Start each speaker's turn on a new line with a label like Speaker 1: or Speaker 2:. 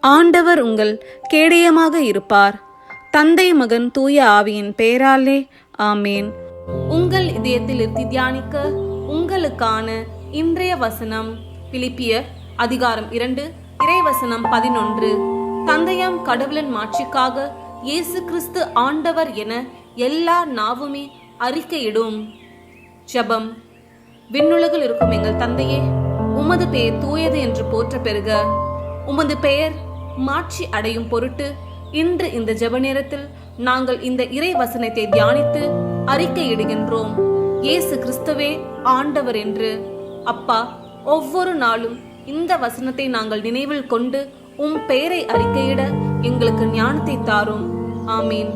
Speaker 1: ஆண்டவர் உங்கள் கேடயமாக இருப்பார். தந்தை மகன் தூய ஆவியின் பெயராலே ஆமேன். உங்கள் இதயத்தில் இருந்து தியானிக்க உங்களுக்கான இன்றைய வசனம் பிலிப்பியர் அதிகாரம் இரண்டு இறைவசனம் பதினொன்று. தந்தையாம் கடவுளின் மாட்சிக்காக இயேசு கிறிஸ்து ஆண்டவர் என எல்லா நாவுமே அறிக்கையிடும். ஜபம். விண்ணுலகில் இருக்கும் எங்கள் தந்தையே உமது பெயர் தூயது என்று போற்ற பெறுக. உமது பெயர் மாட்சி அடையும் பொருட்டு இன்று இந்த ஜெப நேரத்தில் நாங்கள் இந்த இறை வசனத்தை தியானித்து அறிக்கையிடுகின்றோம். இயேசு கிறிஸ்துவே ஆண்டவர் என்று. அப்பா ஒவ்வொரு நாளும் இந்த வசனத்தை நாங்கள் நினைவில் கொண்டு உம் பெயரை அறிக்கையிட எங்களுக்கு ஞானத்தை தாரும். ஆமீன்.